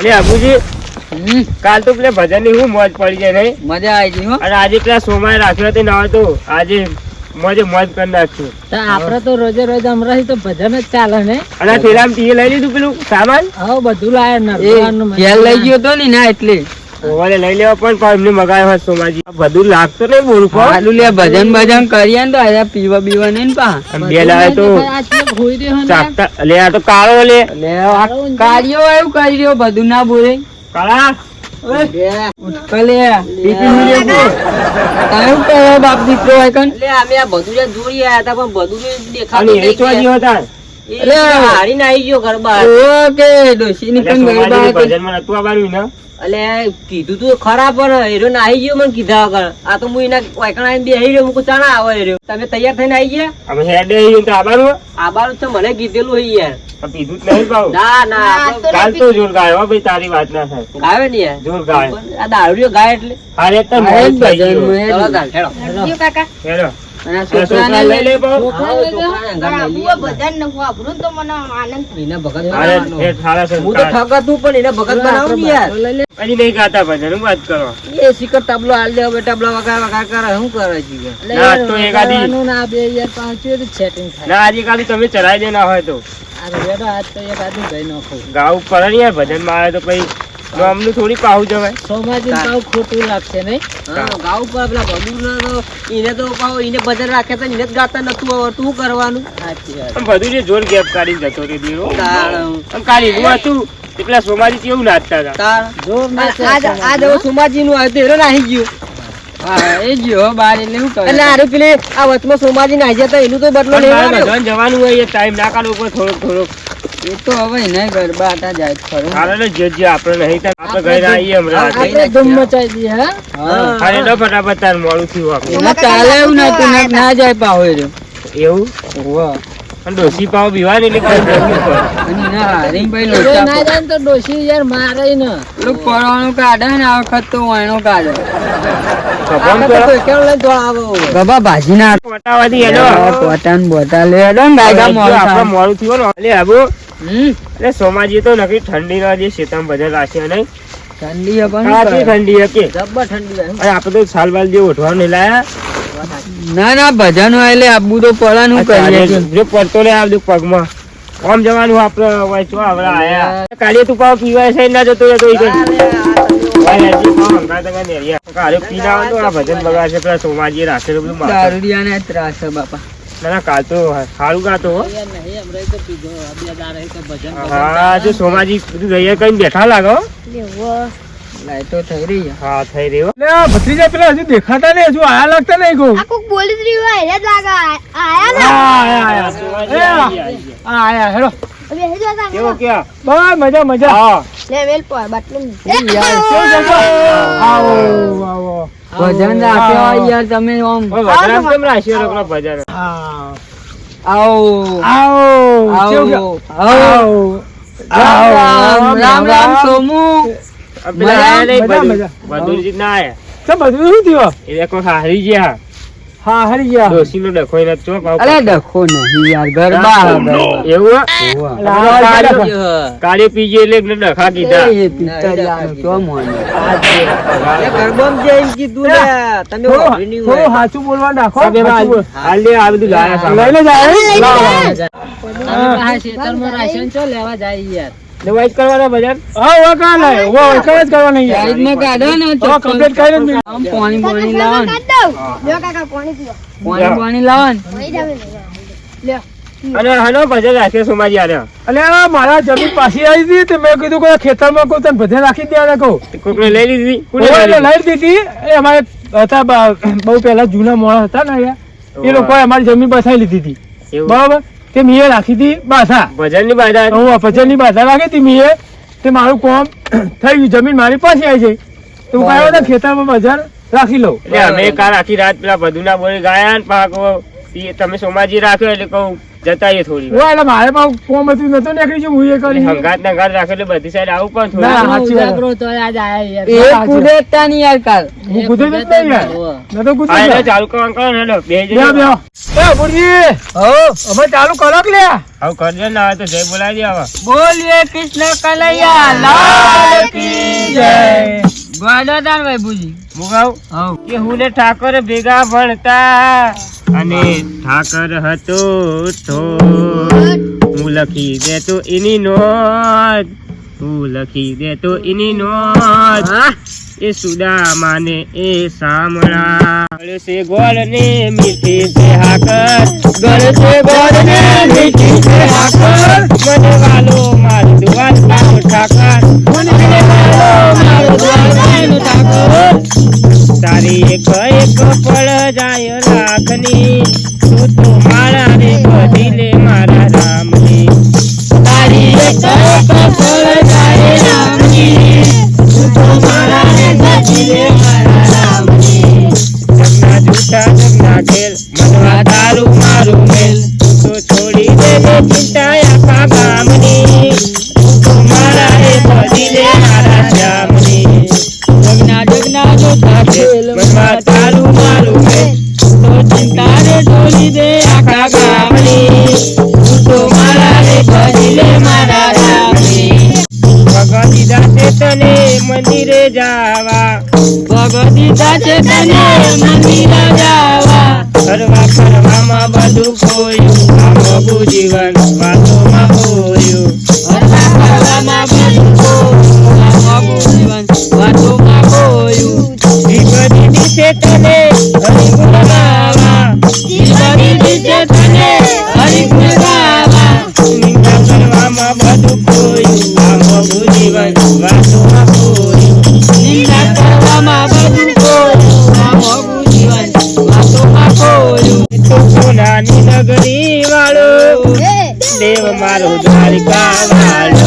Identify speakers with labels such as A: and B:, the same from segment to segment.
A: અને અબુજી કાલ તો પેલા ભજનની હું મોજ પડી જાય નહીં?
B: મજા આવી ગઈ
A: અને આજે પેલા સોમાએ રાખ્યો હતી ના તો આજે મોજે મોજ કરી નાખશું
C: તો આપડે તો રોજે રોજ અમરાથી તો ભજન જ ચાલે ને?
A: અને થેલામાં ટીએ લઈ લીધું પેલું સામાન?
C: હા બધું લાયા
B: ઘેર લઈ ગયો તો ને ના એટલે.
A: ઓવાલે લઈ લેવા પણ એમને મગાવ્યો હોય સોમાજી. બધું લાગતો નહીં બોલકો પણ
B: લે ભજન ભજન કરીએ ને તો આજે પીવા બીવા નહીં પા.
A: બે લાવે તો ચાકતા લે આ તો કાળો લે.
B: લે આ કાર્યો એવું કરી રહ્યો બધું ના બોલે.
A: કાળા.
B: ઉઠકો લે.
A: બીપી
B: દીકરો હોય કન
D: અમે આ બધું જે જોઈ આયા હતા પણ બધું દેખાતું હારીને આઈ ગયો ઘર બહાર
B: ઓ કે ડોશી ની
A: એટલે
B: કન ગરબા
A: ભજનમાં નતું આવવાનું ને?
D: એટલે કીધું તું ખરા પણ હીરો નાહી ગયો મને કીધા વગર. આ તો હું એના વાયકણા બેહી રહ્યો મુકું ચાણા આવે રહ્યો તમે તૈયાર થઈને આવી ગયા?
A: અમે હેડે આવીએ તો આવવાનું
D: આ તો મને કીધેલું હોય યાર.
A: પીધું જ નહીં ભાવ.
D: ના ના
A: કાલ તો જોર ગાયો ભાઈ તારી વાત ના થાય.
D: ગાવે ને યાર.
A: જોર ગાય.
D: આ દારૂડિયો ગાય એટલે.
A: હારે તો
B: આ
A: મોજ
B: જ
A: થઈ
B: ભજન
A: ગયું.
B: માં
D: ચલો
B: એ
D: તાર હેડો.
A: તમે ચડાઈ દેના હોય તો.
C: આ રેડો તો એક આદમી ગઈ નાખો.
A: ગાવું પડે ભજનમાં આવે તો પછી ગામનું થોડી પાહુ જવાય.
C: સોમાજી પાહુ ખોટું લાગશે નહીં.
D: હા, ગાવ પર પેલા તો એને તો પાહુ એને ભજન રાખે તો એને જ ગાતા નતું આવડતું શું કરવાનું?
C: સાચી વાત.
A: બધું જે જોર ગેપ કાઢી જતો રે દીરો. આમ કાલે એવું હતું એટલા સોમાજી કેવું નાચતા હતા.
C: જોર ના
D: આજ આજ સોમાજી નું આવ્યું તો નાહી ગયું.
B: હા એ હો બાર એટલે શું કરે?
D: એટલે આરે પેલે આ વચમાં સોમાજી નાહી જતા એનું તો બદલો
A: પણ
D: લેવા
A: મારે
D: આવ્યો.
A: ભજન જવાનું હોય એ ટાઈમ ના કાઢવો થોડોક થોડોક.
B: એ તો હવે ને ગરબા આટા જાય જ
A: જે જે આપણે નહીં થાય આપણે ઘરે આવીએ હમણાં.
C: આપણે ધૂમ મચાઈ દઈએ હા?
B: હા.
A: હારે ફટાફટ તાર મોડું થયું આપણે
B: ચાલે એવું નતું ને ના જાય પાહો એ
A: એવું?
B: હોવે.
A: પણ ડોસી પાવ પીવા એટલે
B: ના હારી લોચા
C: ના જાય તો ડોશી યાર મારે ને.
B: પેલું પરવાનું કાઢે ને આ વખત તો વાયણો કાઢે. ગબા ભાજી ના
A: પટાવાથી એનો
B: પોતાન બોતા લે ગાયગા થાય.
A: મોડું થયું ને લે આબુ.
B: હમ
A: એટલે સોમાજી તો નક્કી ઠંડી ના જે શેતામ ભજન રાખ્યા નહીં.
B: ઠંડી પણ?
A: ઠંડી હકે
D: જબ્બર ઠંડી હોય.
A: આપણે તો સાલ બાલ જે ઓઢવાનું લાયા.
B: ના ના ભજન હોય એટલે આબુ તો પડવાનું કરીએ
A: જો પડતો લે આવજો પગમાં. કોમ જવાનું આપણે હોય ચો આયા. કાલે તું પાવ પીવાય છે ના જતો રહેતો ઈ ભજન બગાડશે પેલા સોમાજી રાખેલું બધું દારૂડિયા
B: ને ત્રાસ બાપા.
A: ના ના કાલ તો સારું ગાતો હો.
C: યાર નહીં હમણાં તો પીધો બે દાડે તો ભજન
A: હા જો સોમાજી બધું રહીએ કઈ બેઠા લાગો
B: લાઈટો થઈ રહી
A: હા થઈ રહ્યો
E: ભત્રીજા પેલા હજુ દેખાતા નહીં હજુ આયા લાગતા નહીં
F: આ કોક બોલી રહ્યું લાગે આયા
E: આયા આયા. આયા હેડો.
A: કેવો ક્યાં?
E: બસ મજા મજા.
A: હા.
F: લે વેલ પર બાટલું
E: આવો આવો.
B: ભજન રાખ્યો યાર તમે આમ.
A: ઓય કેમ રાખ્યો રગડો ભજન
E: હા.
B: આવો.
E: આવો.
B: આવો. આવો. રામ રામ રામ સોમુ.
E: મજા,
A: બધું.
E: મજા.
A: બધું જ ના આયા.
E: તો બધું શું થયું?
A: એ દેખો હારી ગયા.
E: હા હરી ગયા.
A: ડોસી નો ડખો એના ચો પાવ
B: અરે ડખો નહીં યાર ગરબા હે?
A: એવું કાળે પીજી એટલે એમને ડખા કીધા.
B: એ પિત્તળિયાનું ચો મોને.
D: એ ગરબામાં જે એમ કીધું લે, તમે
E: થોડું સાચું બોલવા નાખો.
A: હાલ લે આ બધું લાયા.
E: લઈને જાય. લાવો.
C: તમે રાશન ચો લેવા જાય યાર.
A: વાઈટ કરવાના ભજન
E: હા ઓ કા લાય વો કઈ જ કરવાનું યાર
B: સાઈડમાં કાઢો ને
E: તો
B: કમ્પ્લીટ
E: કરી કરીને
B: આમ પાણી પાણી
F: લાવન. લ્યો કાકા પાણી પીઓ.
B: પાણી પાણી લાવન ને.
F: લ્યો.
A: અને હનો ભજન રાખે સોમાજી આને
E: અલે મારા જમીન પાછી આવી હતી તે મેં કીધું કે ખેતરમાં કોઈ તને ભજન રાખી દે ને કહું.
A: કોકને લઈ લીધી. કોને લઈ
E: દીધી એ અમારે હતા બહુ પહેલા જૂના મોડા હતા ને અહીંયા. એ લોકોએ અમારી જમીન બસાવી લીધી હતી. બરાબર? તે મીએ રાખી હતી બાસા.
A: ભજનની બાધા
E: હું ભજનની બાધા રાખી હતી મીએ તે મારું કોમ થઈ ગયું જમીન મારી પાસે આવી છે તો હું કહેવાય ને ખેતરમાં બજાર રાખી લઉં.
A: એટલે અમે કાલ આખી રાત પેલા બધુના બોલે ગાયા ને પાક. તમે સોમાજી રાખ્યો એટલે કહું જતા થોડી વાર.
E: એટલે મારે પણ કોમ હતું નતો નીકળી જવું હું એ કરી
A: હંગાત ના ઘર રાખે એટલે બધી સાઈડ આવું પણ થોડી
E: ના, સાચી વાત.
C: તો આજ આયા
B: એ કુદેતા નહીં યાર કાલ.
E: હું કૂદે જ નહીં યાર.
C: હોવે.
E: તો કૂદે
A: હા, ચાલુ કરવાનું કરો ને હેડો. બે જ
E: બે બે. એ ગુરુજી
B: હો?
E: અમે ચાલુ કરો કે લે
A: આવ કરજે ના તો જય બોલાવી દે હવે.
B: બોલીએ કૃષ્ણ કલૈયા લાલ કી જય. ગોડો તાર ભાઈ બુજી
A: મુગાવ.
B: હો
A: કે હું ને ઠાકોર ભેગા ભણતા. અને ઠાકર હતો તો હું લખી દેતો એની નોંધ. હું લખી દેતો એની નોંધ. એ સુદામાને એ સામળા ગળે છે ગોળ ને મીઠી છે હાકર. ગળે છે ગોળ ને મીઠી છે હાકર. મને વાલો મારો દ્વાલ ઠાકર મને વાલો મારો દ્વાલ ઠાકર. તારી એક એક પળ જાય લાખની. તું તો મારા રે બદલે મારા રામની. તારી એક પળ જાય લાખની. તું તો દે આખા વાતોમાં ખોયું
B: ફરવા ફરવામાં
A: દેવ મારો દ્વારિકા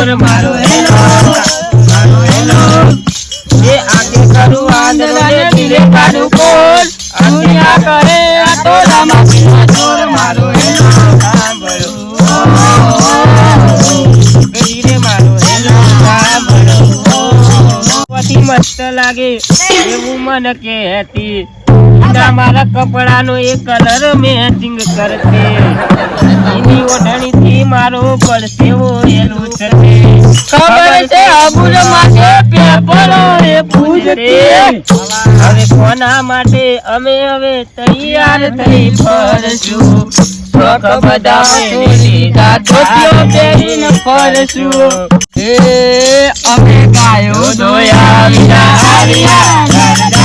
A: ઢોર મારો એલો મારો એલો એ આગે કરું આંધળો ને મસ્ત લાગે. એવું મને કહેતી. તમારા કપડાનો એ કલર મેચિંગ કરશે. એની ઓઢણી થી મારો પડશે એલું થશે.
B: ખબર છે અબુજ માટે પેપરો એ પૂજતી.
A: હવે કોના માટે અમે હવે તૈયાર થઈ ફરશું? બધા લીધા
B: ધોતિયો પહેરીને ફરશું. એ અમે ગાયો
A: ધોયા વિના. આવ્યા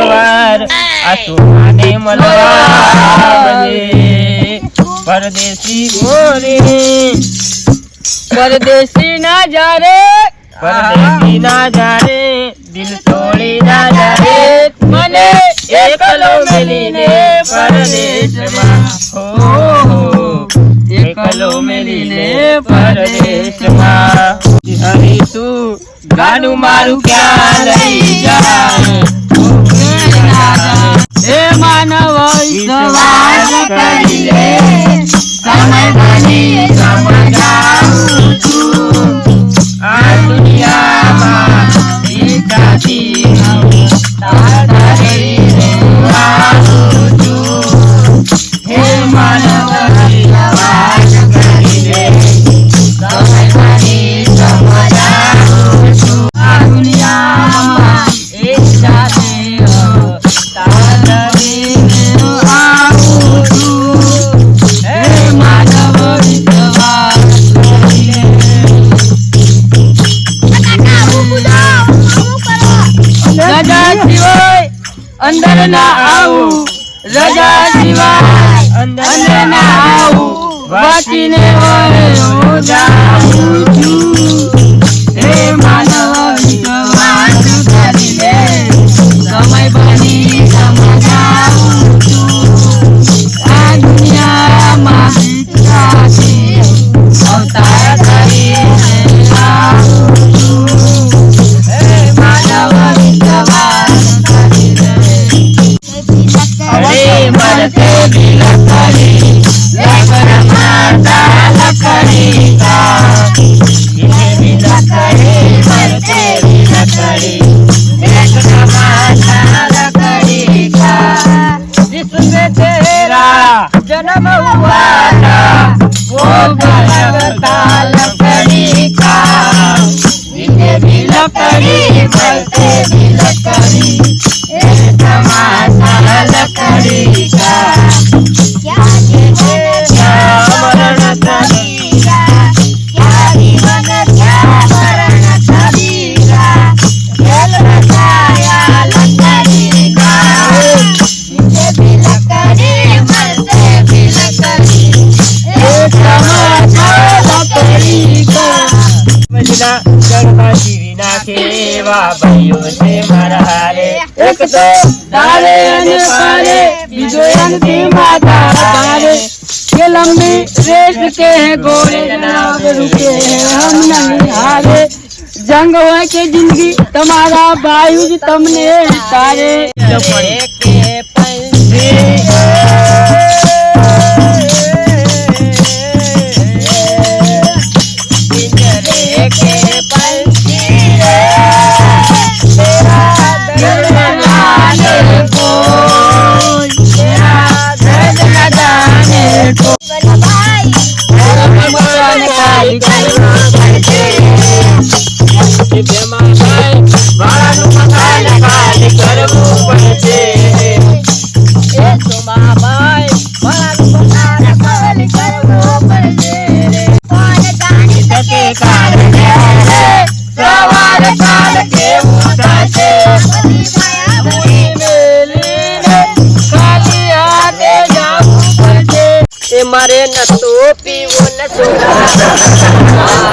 B: भगवार आसुमाने मनवार
A: परदेसी गोरे परदेसी ना जा रे परदेसी ना जा रे
B: दिल तोड़ी ना
A: जा रे मने एकलो मिलीने परदेश में। हो ने परदेश પરદેશમાં હરી तू, गानू मारू क्या नहीं જાય
B: હે માનવ સમય બની
A: સમજાય શકતો તારે
B: रेस के हैं गोरे रुके हम नहीं हारे। जंग
A: हो के ज़िंदगी, तुम्हारा वायु तुमने
D: तारे પીવો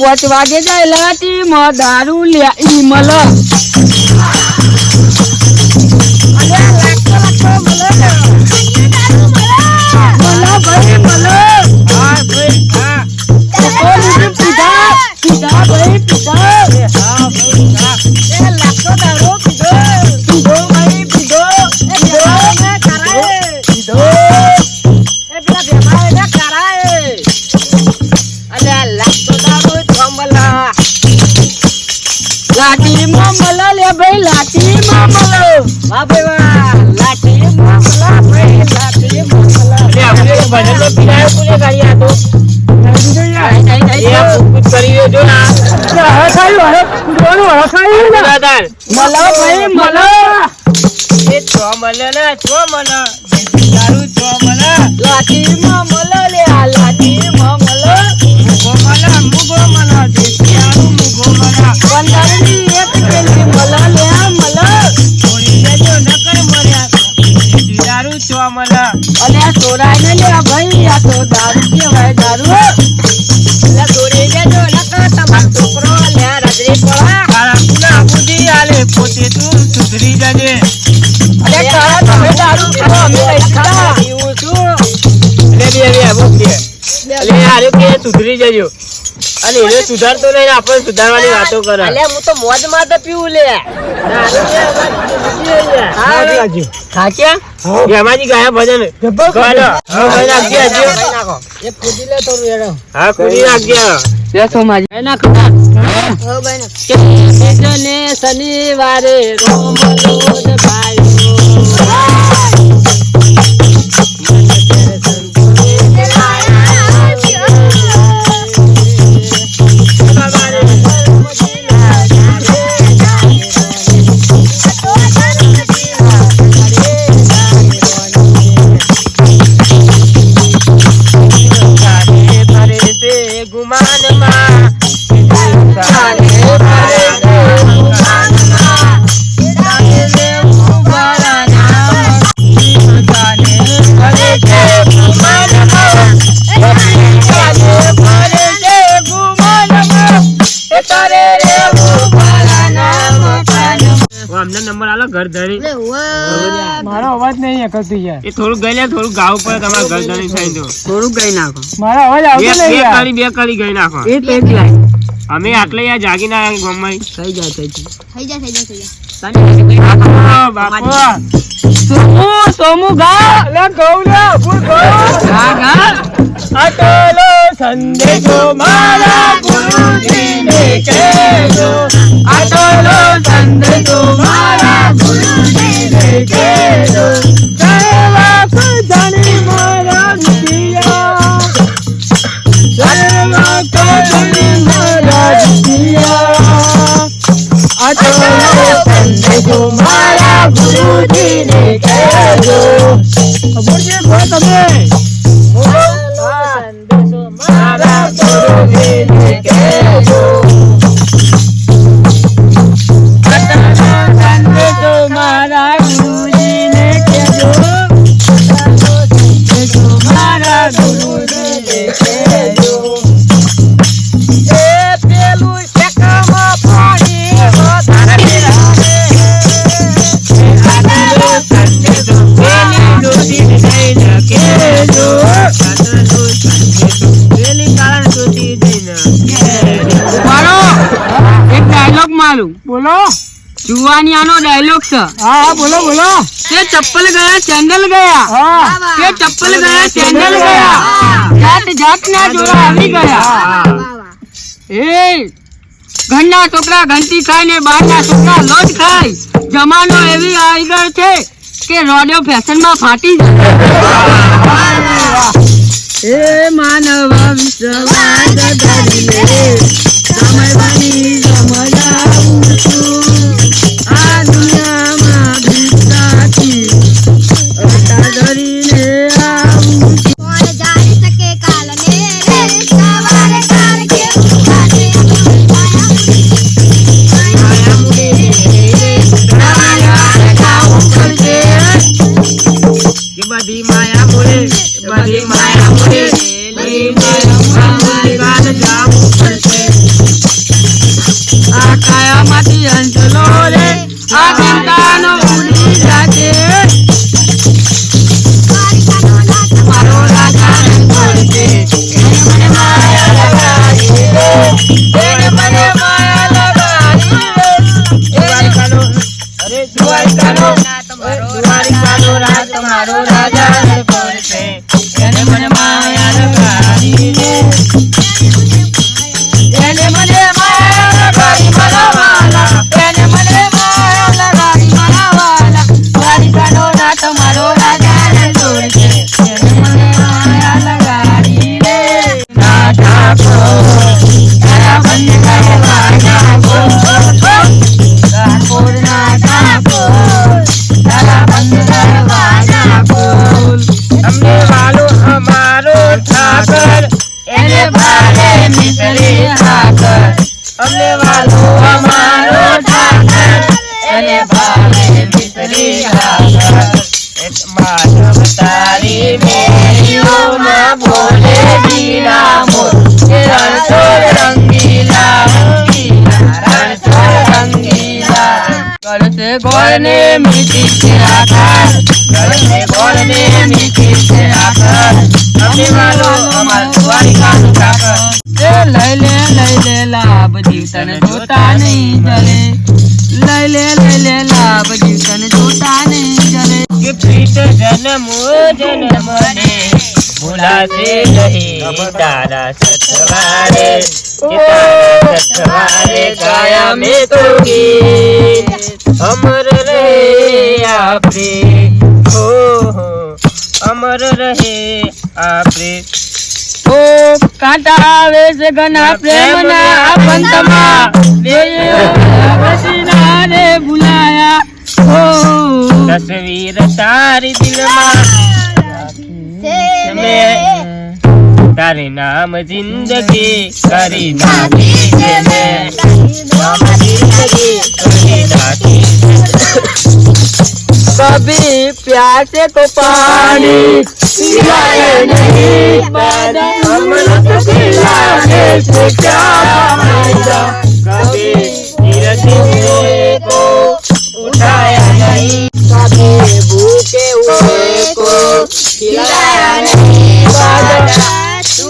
B: પાંચ વાગે લાટી માં દારૂ
D: લે
B: ઈ મલ. મલા.
A: ને.
B: મલ ભાઈ મલ.
A: એ ચોમલ ને ચોમલ દેશી દારૂ ચોમલ
B: લાઠીમાં મલ લે આ લાઠીમાં મલ.
A: મુગો મલ મુગો મલ. દેશી દારૂ મુગો મલ.
B: પંદરની એક પેલી મલ લે આ મલ.
A: છોડી દેજો નકર મર્યા. દેશી છો ચોમલ
B: અને આ સોરાઈને લે આ ભાઈ આ તો દારૂ દારૂ.
A: સુધરી
B: અરે કાળા તમે દારૂ પીવો અમે નહીં ખાતા
A: લે લે લે આવો કે લે હારે કે સુધરી જજો. અને એને સુધારતો નહીં આપણે સુધારવાની વાતો કરે.
D: અલ્યા હું તો મોજમાં તો પીવું લે.
B: ખાક્યા?
A: ગેમાજી ગાયા ભજન. હા ભાઈ નાખજે. હા.
B: બેસો માજી એના ને શનિવારે રોમ રોજ
A: તારે અમને ઘર ધણી
E: મારો અવાજ નહીં એકલતી યાર.
A: એ થોડું ગઈ લે થોડું ગાવ પડે તમારે ઘર ધણી થઈ તો.
B: થોડું ગઈ નાખો.
E: મારો અવાજ
A: બે
E: આવતો
A: બે
E: નહીં બે
A: કાળી બે કાળી ગઈ નાખો.
B: એ તો એક લાઈન.
A: અમે આટલે યાર જાગી ના ગમમાં
B: થઈ જાય થઈ જાય
F: થઈ જાય થઈ જાય. થઈ જાય
A: બાપુ બાપુ
B: સોમુ સોમુ ગા
E: લે ગૌ લે અપૂર ગૌ
B: ગા ગા
E: આટલો સંદેશો મારા ગુરુજીને કહેજો આટલો સંદેશો મારા ગુરુજીને કહેજો. છે કોઈ તમે. આટલો સંદેશો મારા ગુરુજીને કહેજો.
B: જુવાની આનો ડાયલોગ છે.
E: હા હા બોલો બોલો.
B: કે ચપ્પલ ગયા સેન્ડલ ગયા.
E: હા.
B: કે ચપ્પલ ગયા સેન્ડલ ગયા. જાત જાતના જોડા આવી ગયા. એ ઘરના છોકરા ઘંટી ખાઈને બહારના છોકરા લોટ ખાય. જમાનો એવી આવી ગયો છે કે રોડિયો ફેશનમાં ફાટી જાય. એ માનવ વિશ્વાસ
A: દ્વારિકાનો રાજ
B: કરતે ગોળને મીઠી છે આકાર કરતે ગોળને મીઠી છે આકાર
A: અમને વાલો અમારો દ્વારિકાનું ઠાકર
B: એ લઈ લે લઈ લે, લાભ જીવતન જોતા નહીં જલે લઈ લે લઈ લે, લાભ જીવતન જોતા નહીં જલે
A: કે પ્રીત જન્મો, જન્મ ને. ભૂલાશે નહીં તારા સથવારે કે તારા સથવારે ગાયા મેં તો ગીત અમર રહે આપરે હો હો અમર રહે આપરે
B: ઓ કાંટા આવે છે ઘના પ્રેમના આ પંથમાં બેસીના રે ભૂલાયા ઓ
A: તસવીર તારી દિલમાં મેં તારે નામ જિંદગી કરી નાખી છે મેં જિંદગી કરી નાખી
B: कभी प्यासे को पानी पिलाए नहीं बादल
A: अमृत पिलाने से क्या फायदा कभी गिरते को उठाया नहीं
B: कभी भूखे हुए को खिलाया नहीं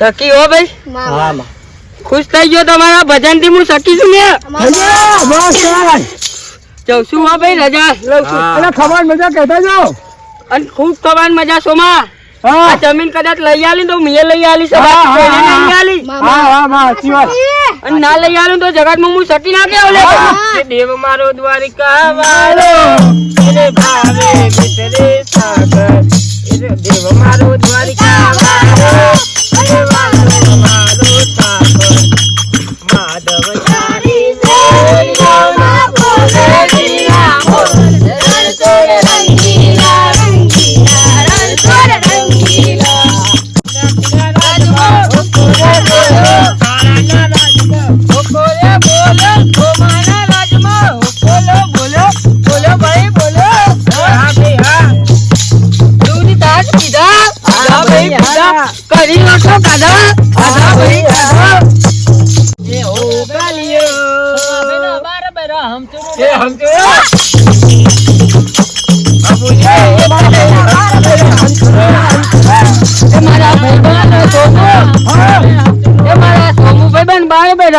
B: સખી હો ભાઈ?
F: માં
B: ખુશ થઈ ગયો તમારા ભજનથી હું સખી છું ને. જઉં છું હા ભાઈ રજા. લઉં છું.
A: હા.
E: ખબર મજા કહેતા જાઓ.
B: અને ખૂબ ખબર મજા સોમાં આ
E: હા.
B: જમીન કદાચ લઈ આલી તો મેં લઈ આલી છે
E: હા, હા, હા.
B: આલી.
E: હા હા હા સાચી વાત.
B: અને ના લઈ આલું તો જગતમાં હું સટી ના કે ઓલે
A: દેવ મારો દ્વારિકા વાળો. એને ભાવે મિત્રે સાગર. દેવ મારો દ્વારિકા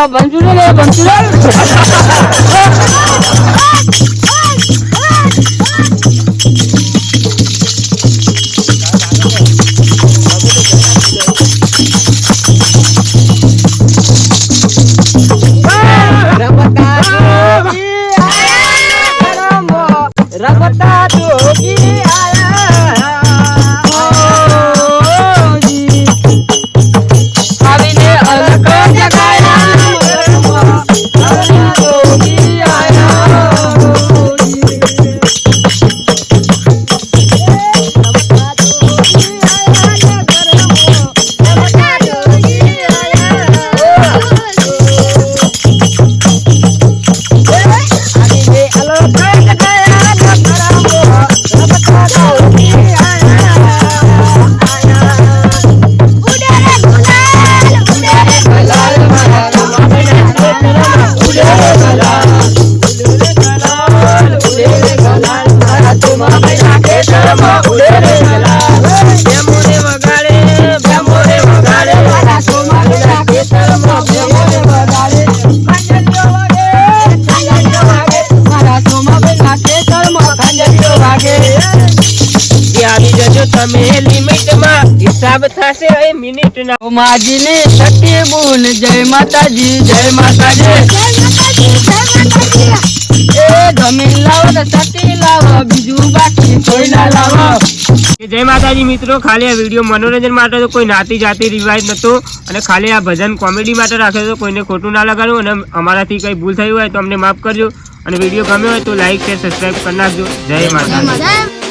B: બાર બેઠા
A: મિનિટના
B: માજીને સતી બોલ જય માતાજી જય માતાજી. એ જમીન લાવો તો સતી લાવો બીજું બાકી કોઈ ના લાવો
A: જય માતાજી મિત્રો ખાલી આ વીડિયો મનોરંજન માટે તો કોઈ નાતી જાતિ રિવાજ નતો અને ખાલી આ ભજન કોમેડી માટે રાખ્યો તો કોઈને ખોટું ના લગાડવું અને અમારાથી કંઈ ભૂલ થઈ હોય તો અમને માફ કરજો અને વીડિયો ગમ્યો હોય તો લાઈક શેર સબસ્ક્રાઈબ કરી નાખજો. જય માતાજી.